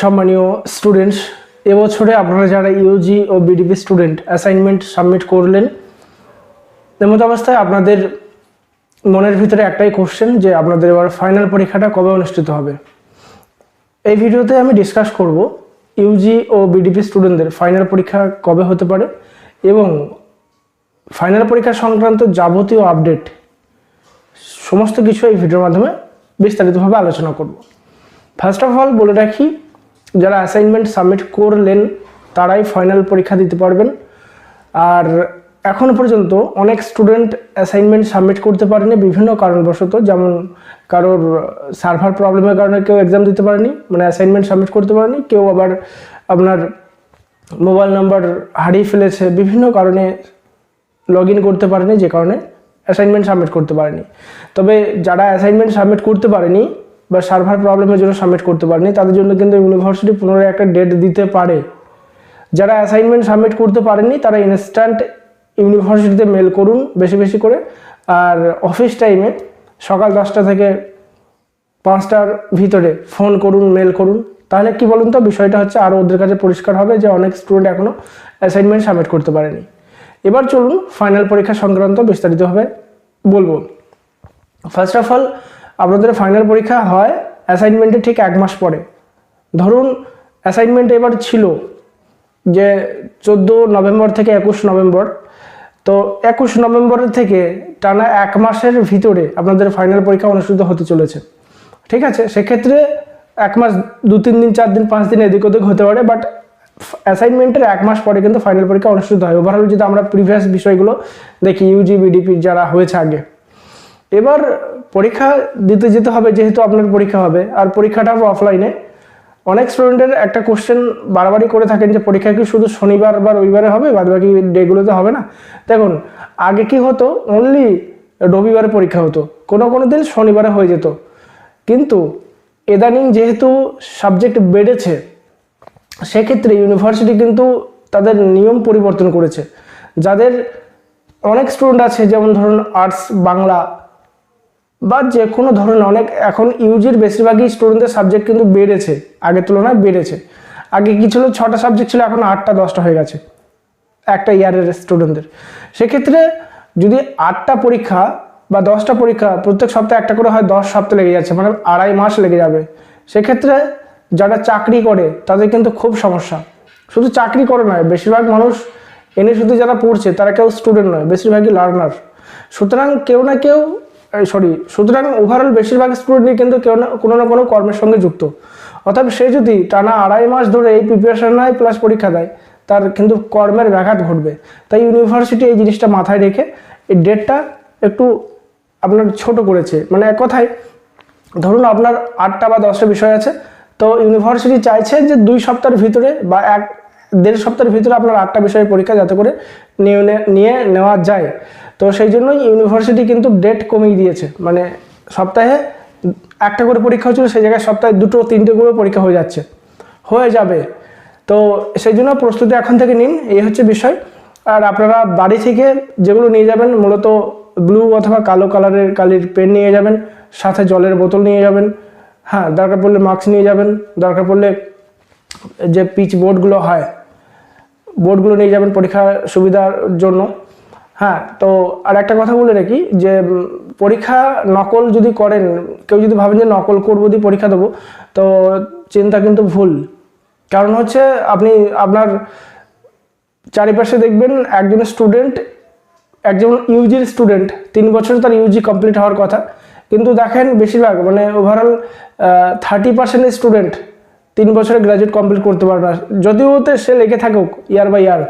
সম্মানীয় স্টুডেন্টস এবছরে আপনারা যারা ইউজি ও বিডিপি স্টুডেন্ট অ্যাসাইনমেন্ট সাবমিট করলেন তেমন অবস্থায় আপনাদের মনের ভিতরে একটাই কোশ্চেন যে আপনাদের এবার ফাইনাল পরীক্ষাটা কবে অনুষ্ঠিত হবে। এই ভিডিওতে আমি ডিসকাস করব ইউজি ও বিডিপি স্টুডেন্টদের ফাইনাল পরীক্ষা কবে হতে পারে এবং ফাইনাল পরীক্ষা সংক্রান্ত যাবতীয় আপডেট সমস্ত কিছু এই ভিডিওর মাধ্যমে বিস্তারিতভাবে আলোচনা করব। ফার্স্ট অফ অল বলে রাখি যারা অ্যাসাইনমেন্ট সাবমিট করলেন, তারাই ফাইনাল পরীক্ষা দিতে পারবেন। আর এখনও পর্যন্ত অনেক স্টুডেন্ট অ্যাসাইনমেন্ট সাবমিট করতে পারেনি বিভিন্ন কারণবশত। যেমন কারোর সার্ভার প্রবলেমের কারণে কেউ এক্সাম দিতে পারেনি মানে অ্যাসাইনমেন্ট সাবমিট করতে পারেনি, কেউ আবার আপনার মোবাইল নাম্বার হারিয়ে ফেলেছে, বিভিন্ন কারণে লগ ইন করতে পারেনি, যে কারণে অ্যাসাইনমেন্ট সাবমিট করতে পারেনি। তবে যারা অ্যাসাইনমেন্ট সাবমিট করতে পারেনি বা সার্ভার প্রবলেমের জন্য সাবমিট করতে পারেনি, তাদের জন্য কিন্তু ইউনিভার্সিটি পুনরায় একটা ডেট দিতে পারে। যারা অ্যাসাইনমেন্ট সাবমিট করতে পারেনি, তারা ইনস্ট্যান্ট ইউনিভার্সিটিতে মেল করুন বেশি বেশি করে। আর অফিস টাইমে সকাল দশটা থেকে পাঁচটার ভিতরে ফোন করুন মেল করুন। তাহলে কি বলুন তো, বিষয়টা হচ্ছে আরও ওদের কাছে পরিষ্কার হবে যে অনেক স্টুডেন্ট এখনও অ্যাসাইনমেন্ট সাবমিট করতে পারেনি। এবার চলুন ফাইনাল পরীক্ষা সংক্রান্ত বিস্তারিতভাবে বলব। ফার্স্ট অফ অল আপনাদের ফাইনাল পরীক্ষা হয় অ্যাসাইনমেন্টে ঠিক এক মাস পরে। ধরুন অ্যাসাইনমেন্ট এবার ছিল যে চোদ্দ নভেম্বর থেকে একুশ নভেম্বর। তো একুশ নভেম্বরের থেকে টানা এক মাসের ভিতরে আপনাদের ফাইনাল পরীক্ষা অনুষ্ঠিত হতে চলেছে। ঠিক আছে? সেক্ষেত্রে এক মাস, দু, তিন দিন, চার দিন, পাঁচ দিন এদিক ওদিক হতে পারে বাট অ্যাসাইনমেন্টের এক মাস পরে কিন্তু ফাইনাল পরীক্ষা অনুষ্ঠিত হয়। ওভারঅল যদি আমরা প্রিভিয়াস বিষয়গুলো দেখি ইউজি বিডিপি যারা হয়েছে আগে। এবার পরীক্ষা দিতে যেতে হবে, যেহেতু আপনার পরীক্ষা হবে। আর পরীক্ষাটা হবে অফলাইনে অনেক স্টুডেন্টের একটা কোশ্চেন বারবারই করে থাকেন যে, পরীক্ষা কি শুধু শনিবার বা রবিবারে হবে? বাদ বাকি ডেগুলোতে হবে না? দেখুন, আগে কি হতো? অনলি রবিবারে পরীক্ষা হতো। কোনো কোনো দিন শনিবারে হয়ে যেত। কিন্তু ইদানিং যেহেতু সাবজেক্ট বেড়েছে, সেক্ষেত্রে ইউনিভার্সিটি কিন্তু তাদের নিয়ম পরিবর্তন করেছে। যাদের অনেক স্টুডেন্ট আছে, যেমন ধরুন আর্টস বাংলা বা যে কোনো ধরনের অনেক, এখন ইউজির বেশিরভাগই স্টুডেন্টদের সাবজেক্ট কিন্তু বেড়েছে, আগের তুলনায় বেড়েছে। আগে কি ছিল, ছটা সাবজেক্ট ছিল, এখন আটটা, দশটা হয়ে গেছে, একটা ইয়ারের স্টুডেন্টদের সেক্ষেত্রে যদি আটটা পরীক্ষা বা দশটা পরীক্ষা, প্রত্যেক সপ্তাহে একটা করে হয়, দশ সপ্তাহ লেগে যাচ্ছে মানে আড়াই মাস লেগে যাবে। সেক্ষেত্রে যারা চাকরি করে, তাদের কিন্তু খুব সমস্যা। শুধু চাকরি করে নয়, বেশিরভাগ মানুষ এনে শুধু যারা পড়ছে, তারা কেউ স্টুডেন্ট নয়, বেশিরভাগই লার্নার সুতরাং কেউ না কেউ সরি সুতরাং ওভারঅল বেশিরভাগ স্টুডেন্টই কিন্তু কেউ না, কোনো না কোনো কর্মের সঙ্গে যুক্ত। অর্থাৎ সে যদি টানা আড়াই মাস ধরে এই প্রিপারেশন নেয় প্লাস পরীক্ষা দেয়, তার কিন্তু কর্মের ব্যাঘাত ঘটবে। তাই ইউনিভার্সিটি এই জিনিসটা মাথায় রেখে এই ডেটটা একটু আপনার ছোট করেছে। মানে এক কথায়, ধরুন আপনার আটটা বা দশটা বিষয় আছে, তো ইউনিভার্সিটি চাইছে যে দুই সপ্তাহের ভিতরে বা এক, দেড় সপ্তাহের ভিতরে আপনার আটটা বিষয়ের পরীক্ষা যাতে করে নিয়ে নিয়ে নেওয়া যায়। তো সেই জন্যই ইউনিভার্সিটি কিন্তু ডেট কমিয়ে দিয়েছে। মানে সপ্তাহে একটা করে পরীক্ষা হচ্ছিল, সেই জায়গায় সপ্তাহে দুটো তিনটে করে পরীক্ষা হয়ে যাচ্ছে। হয়ে যাবে। তো সেই জন্য প্রস্তুতি এখন থেকে নিন, এই হচ্ছে বিষয়। আর আপনারা বাড়ি থেকে যেগুলো নিয়ে যাবেন, মূলত ব্লু অথবা কালো কালারের কালির পেন নিয়ে যাবেন, সাথে জলের বোতল নিয়ে যাবেন হ্যাঁ দরকার পড়লে মাস্ক নিয়ে যাবেন, দরকার পড়লে যে পিচ বোর্ডগুলো হয় বোর্ডগুলো নিয়ে যাবেন পরীক্ষা সুবিধার জন্য। হ্যাঁ তো আর একটা কথা বলে রাখি যে পরীক্ষা নকল যদি করেন, কেউ যদি ভাবেন যে নকল করব দিয়ে পরীক্ষা দেবো, তো চিন্তা কিন্তু ভুল। কারণ হচ্ছে আপনি, আপনার চারিপাশে দেখবেন একজন স্টুডেন্ট, একজন ইউজির স্টুডেন্ট, তিন বছর তার ইউজি কমপ্লিট হওয়ার কথা। কিন্তু দেখেন বেশিরভাগ মানে ওভারঅল থার্টি পার্সেন্ট স্টুডেন্ট তিন বছরে গ্র্যাজুয়েট কমপ্লিট করতে পারে না। যদিও সে লেগে থাকুক ইয়ার বাই ইয়ার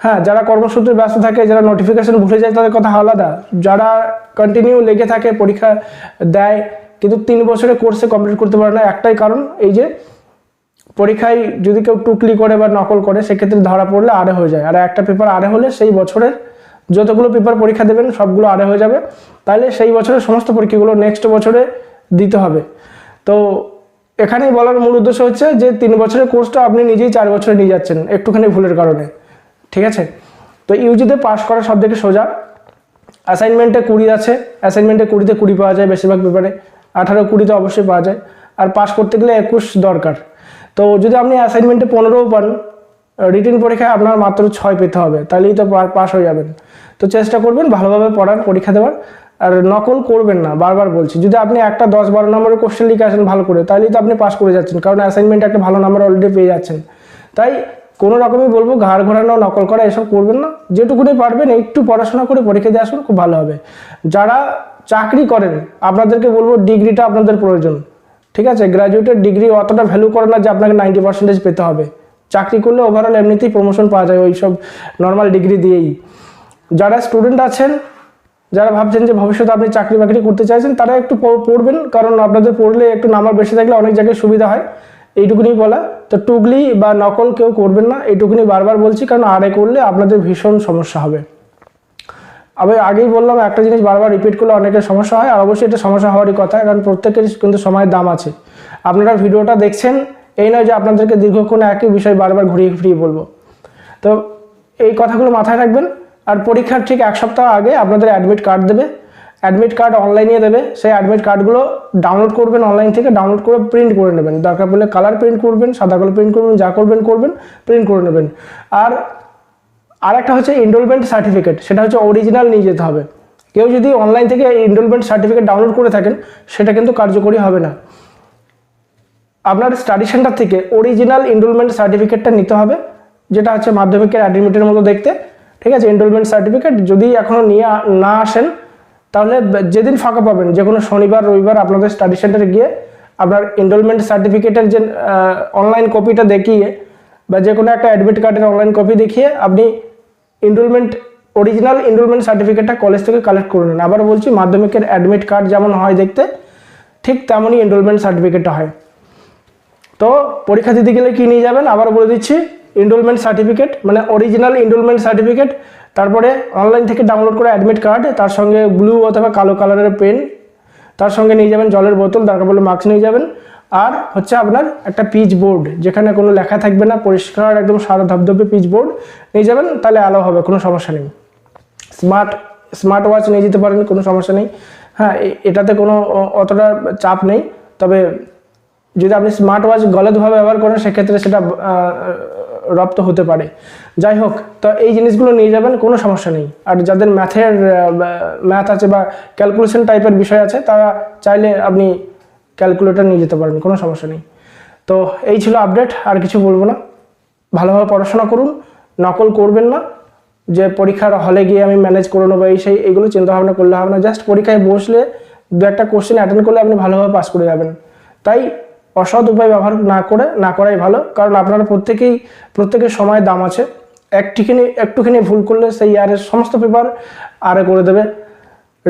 হ্যাঁ যারা কর্মসূত্রে ব্যস্ত থাকে, যারা নোটিফিকেশন ভুলে যায়, তাদের কথা আলাদা। যারা কন্টিনিউ লেগে থাকে, পরীক্ষা দেয়, কিন্তু তিন বছরে কোর্সে কমপ্লিট করতে পারে না, একটাই কারণ, এই যে পরীক্ষায় যদি কেউ টুকলি করে বা নকল করে, সেক্ষেত্রে ধরা পড়লে আড়ে হয়ে যায়। আর একটা পেপার আড়ে হলে সেই বছরের যতগুলো পেপার পরীক্ষা দেবেন, সবগুলো আড়ে হয়ে যাবে। তাহলে সেই বছরের সমস্ত পরীক্ষাগুলো নেক্সট বছরে দিতে হবে। তো এখানেই বলার মূল উদ্দেশ্য হচ্ছে যে, তিন বছরের কোর্সটা আপনি নিজেই চার বছরে নিয়ে যাচ্ছেন, একটুখানি ভুলের কারণে। ঠিক আছে? তো ইউজিতে পাস করা সব থেকে সোজা অ্যাসাইনমেন্টে কুড়ি আছে। অ্যাসাইনমেন্টে কুড়িতে কুড়ি পাওয়া যায় বেশিরভাগ পেপারে আঠারো, কুড়িতে অবশ্যই পাওয়া যায়। আর পাস করতে গেলে একুশ দরকার। তো যদি আপনি অ্যাসাইনমেন্টে পনেরোও পান রিটেন পরীক্ষায় আপনার মাত্র ছয় পেতে হবে। তাহলেই তো পাশ হয়ে যাবেন। তো চেষ্টা করবেন ভালোভাবে পড়ার, পরীক্ষা দেওয়ার। আর নকল করবেন না, বারবার বলছি। যদি আপনি একটা দশ বারো নম্বরের কোশ্চেন লিখে আসেন ভালো করে, তাহলেই তো আপনি পাস করে যাচ্ছেন। কারণ অ্যাসাইনমেন্ট একটা ভালো নাম্বার অলরেডি পেয়ে যাচ্ছেন। তাই কোনো রকমই বলব ঘাড় ঘোরানো, নকল করা, এসব করবেন না। যেটুকুনি পারবেন, একটু পড়াশোনা করে পরীক্ষা দিয়ে আসুন, খুব ভালো হবে। যারা চাকরি করেন, আপনাদেরকে বলব ডিগ্রিটা আপনাদের প্রয়োজন। ঠিক আছে? গ্র্যাজুয়েটের ডিগ্রি অতটা ভ্যালু করে না যে আপনাকে নাইনটি পার্সেন্টেজ পেতে হবে। চাকরি করলে ওভারঅল এমনিতেই প্রমোশন পাওয়া যায় ওই সব নর্মাল ডিগ্রি দিয়েই। যারা স্টুডেন্ট আছেন, যারা ভাবছেন যে ভবিষ্যতে আপনি চাকরি বাকরি করতে চাইছেন, তারা একটু পড়বেন। কারণ আপনাদের পড়লে একটু নাম্বার বেশি থাকলে অনেক জায়গায় সুবিধা হয়। এইটুকুনি বলা। তো টুগলি বা নকল কেউ করবেন না, এইটুকুনি বারবার বলছি, কারণ আরে করলে আপনাদের ভীষণ সমস্যা হবে। আমি আগেই বললাম, একটা জিনিস বারবার রিপিট করলে অনেকের সমস্যা হয়, আর অবশ্যই এটা সমস্যা হওয়ারই কথা, কারণ প্রত্যেকের কিন্তু সময়ের দাম আছে। আপনারা ভিডিওটা দেখছেন, এই নয় যে আপনাদেরকে দীর্ঘক্ষণ একই বিষয় বারবার ঘুরিয়ে ফিরিয়ে বলব। তো এই কথাগুলো মাথায় রাখবেন, আর পরীক্ষার ঠিক এক সপ্তাহ আগে আপনাদের অ্যাডমিট কার্ড দেবে। অ্যাডমিট কার্ড অনলাইনে দেবে, সেই অ্যাডমিট কার্ডগুলো ডাউনলোড করবেন অনলাইন থেকে ডাউনলোড করে প্রিন্ট করে নেবেন। দরকার পড়লে কালার প্রিন্ট করবেন, সাদা কালো প্রিন্ট করবেন, যা করবেন করবেন প্রিন্ট করে নেবেন। আর আর একটা হচ্ছে এনরোলমেন্ট সার্টিফিকেট সেটা হচ্ছে অরিজিনাল নিয়ে যেতে হবে। কেউ যদি অনলাইন থেকে এনরোলমেন্ট সার্টিফিকেট ডাউনলোড করে থাকেন, সেটা কিন্তু কার্যকরী হবে না। আপনার স্টাডি সেন্টার থেকে অরিজিনাল এনরোলমেন্ট সার্টিফিকেটটা নিতে হবে, যেটা হচ্ছে মাধ্যমিকের অ্যাডমিটের মতো দেখতে। ঠিক আছে এনরোলমেন্ট সার্টিফিকেট যদি এখনও নিয়ে না আসেন তাহলে যেদিন ফাঁকা পাবেন, যে কোনো শনিবার, রবিবার আপনাদের স্টাডি সেন্টারে গিয়ে আপনার এনরোলমেন্ট সার্টিফিকেটের যে অনলাইন কপিটা দেখিয়ে বা যে কোনো একটা অ্যাডমিট কার্ডের অনলাইন কপি দেখিয়ে আপনি এনরোলমেন্ট অরিজিনাল এনরোলমেন্ট সার্টিফিকেটটা কলেজ থেকে কালেক্ট করে নেন। আবার বলছি, মাধ্যমিকের অ্যাডমিট কার্ড যেমন হয় দেখতে, ঠিক তেমনই এনরোলমেন্ট সার্টিফিকেটটা হয়। তো পরীক্ষা দিতে গেলে কী নিয়ে যাবেন? আবার বলে দিচ্ছি এনরোলমেন্ট সার্টিফিকেট মানে অরিজিনাল এনরোলমেন্ট সার্টিফিকেট তারপরে অনলাইন থেকে ডাউনলোড করা অ্যাডমিট কার্ড তার সঙ্গে ব্লু অথবা কালো কালারের পেন তার সঙ্গে নিয়ে যাবেন জলের বোতল, দরকার পড়লে মাস্ক নিয়ে যাবেন। আর হচ্ছে আপনার একটা পিচ বোর্ড যেখানে কোনো লেখা থাকবে না, পরিষ্কার, একদম সাদা ধবধবে পিচ বোর্ড নিয়ে যাবেন, তাহলে আলো হবে, কোনো সমস্যা নেই। স্মার্ট স্মার্ট ওয়াচ নিয়ে যেতে পারেন, কোনো সমস্যা নেই। হ্যাঁ এটাতে কোনো অতটা চাপ নেই। তবে যদি আপনি স্মার্ট ওয়াচ গলতভাবে ব্যবহার করেন, সেক্ষেত্রে সেটা রপ্ত হতে পারে। যাই হোক, তো এই জিনিসগুলো নিয়ে যাবেন, কোনো সমস্যা নেই। আর যাদের ম্যাথের ম্যাথ আছে বা ক্যালকুলেশন টাইপের বিষয় আছে, তারা চাইলে আপনি ক্যালকুলেটর নিয়ে যেতে পারেন, কোনো সমস্যা নেই। তো এই ছিল আপডেট আর কিছু বলব না। ভালোভাবে পড়াশোনা করুন, নকল করবেন না। যে পরীক্ষার হলে গিয়ে আমি ম্যানেজ করে নেব, এই সেই এগুলো চিন্তা ভাবনা করলে হবে না। জাস্ট পরীক্ষায় বসলে দু একটা কোশ্চেন অ্যাটেন্ড করলে আপনি ভালোভাবে পাস করে যাবেন। তাই অসৎ উপায় ব্যবহার না করে, না করাই ভালো। কারণ আপনারা প্রত্যেকেই, প্রত্যেকের সময় দাম আছে। একটুখানি একটুখানি ভুল করলে সেই ইয়ারের সমস্ত পেপার আরে করে দেবে।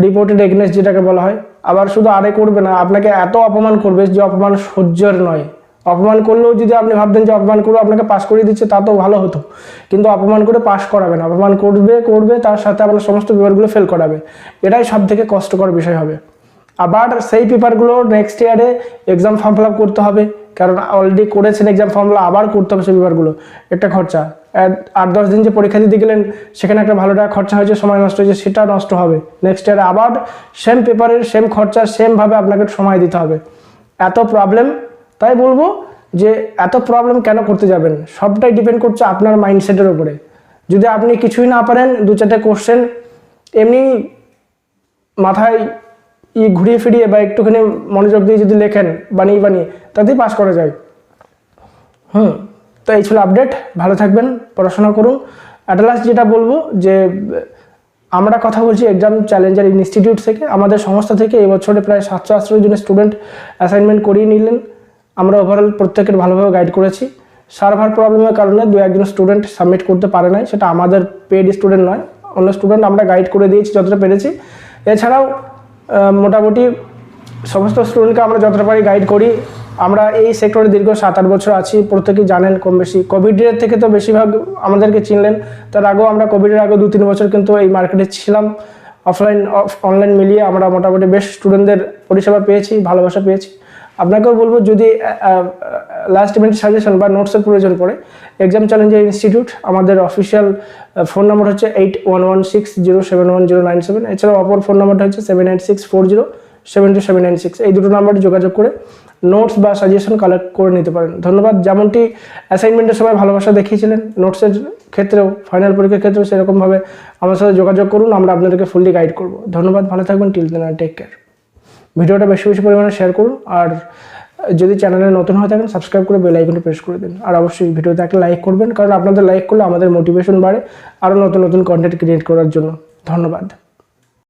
রিপোর্টেড এগনেস যেটাকে বলা হয়। আবার শুধু আরে করবে না, আপনাকে এত অপমান করবে যে অপমান সহ্যের নয়। অপমান করলেও যদি আপনি ভাবতেন যে অপমান করে আপনাকে পাস করিয়ে দিচ্ছে, তা তো ভালো হতো। কিন্তু অপমান করে পাস করাবে না। অপমান করবে করবে, তার সাথে আপনার সমস্ত পেপারগুলো ফেল করাবে। এটাই সব থেকে কষ্টকর বিষয় হবে। আবার সেই পেপারগুলো নেক্সট ইয়ারে এক্সাম ফর্ম ফিল করতে হবে। কারণ অলরেডি করেছেন এক্সাম ফর্ম আবার করতে হবে সেই পেপারগুলো একটা খরচা। আট দশ দিন যে পরীক্ষা দিতে গেলেন, সেখানে একটা ভালো টাকা খরচা হয়েছে, সময় নষ্ট হয়েছে, সেটা নষ্ট হবে। নেক্সট ইয়ারে আবার সেম পেপারের সেম খরচা সেমভাবে আপনাকে সময় দিতে হবে। এত প্রবলেম তাই বলব যে এত প্রবলেম কেন করতে যাবেন? সবটাই ডিপেন্ড করছে আপনার মাইন্ডসেটের উপরে। যদি আপনি কিছুই না পারেন দু চারটে কোশ্চেন এমনি মাথায় ই ঘুরিয়ে ফিরিয়ে বা একটুখানি মনোযোগ দিয়ে যদি লেখেন, বানিয়ে বানিয়ে, তাতেই পাস করা যায়। হুম, তো এই ছিল আপডেট ভালো থাকবেন, পড়াশোনা করুন। অ্যাট লাস্ট যেটা বলব যে, আমরা কথা বলছি এক্সাম চ্যালেঞ্জার ইনস্টিটিউট থেকে। আমাদের সংস্থা থেকে এবছরে প্রায় সাতশো আটশো জন স্টুডেন্ট অ্যাসাইনমেন্ট করিয়ে নিলেন। আমরা ওভারঅল প্রত্যেকের ভালোভাবে গাইড করেছি। সার্ভার প্রবলেমের কারণে দু একজন স্টুডেন্ট সাবমিট করতে পারে নাই। সেটা আমাদের পেড স্টুডেন্ট নয়। অন্য স্টুডেন্ট আমরা গাইড করে দিয়েছি যতটা পেরেছি। এছাড়াও মোটামুটি সমস্ত স্টুডেন্টকে আমরা যতটা পারি গাইড করি। আমরা এই সেক্টরে দীর্ঘ সাত আট বছর আছি, প্রত্যেকেই জানেন কম বেশি। কোভিডের থেকে তো বেশিরভাগ আমাদেরকে চিনলেন। তার আগেও আমরা কোভিডের আগে দু তিন বছর কিন্তু এই মার্কেটে ছিলাম। অফলাইন অনলাইন মিলিয়ে আমরা মোটামুটি বেশ স্টুডেন্টদের পরিষেবা পেয়েছি, ভালোবাসা পেয়েছি। আপনাকেও বলব যদি লাস্ট মিনিট সাজেশন বা নোটসের প্রয়োজন পড়ে। এক্সাম চ্যালেঞ্জার ইনস্টিটিউট আমাদের অফিসিয়াল ফোন নম্বর হচ্ছে eight one one six zero seven one zero nine seven এছাড়াও অপর ফোন নম্বরটা হচ্ছে seven eight six four zero seven two seven nine six এই দুটো নাম্বারে যোগাযোগ করে নোটস বা সাজেশন কালেক্ট করে নিতে পারেন। ধন্যবাদ। যেমনটি অ্যাসাইনমেন্টের সময় ভালোবাসা দেখিয়েছিলেন নোটসের ক্ষেত্রেও ফাইনাল পরীক্ষার ক্ষেত্রেও সেরকমভাবে আমার সাথে যোগাযোগ করুন, আমরা আপনাদেরকে ফুললি গাইড করব। ধন্যবাদ। ভালো থাকবেন। টিল দেন টেক কেয়ার ভিডিওটা বেশি বেশি পরিমাণে শেয়ার করুন। আর যদি চ্যানেলে নতুন হয়ে থাকেন সাবস্ক্রাইব করে বেল আইকনটি প্রেস করে দিন। আর অবশ্যই ভিডিওতে একটা লাইক করবেন, কারণ আপনাদের লাইক করলে আমাদের মোটিভেশন বাড়ে আরও নতুন নতুন কন্টেন্ট ক্রিয়েট করার জন্য। ধন্যবাদ।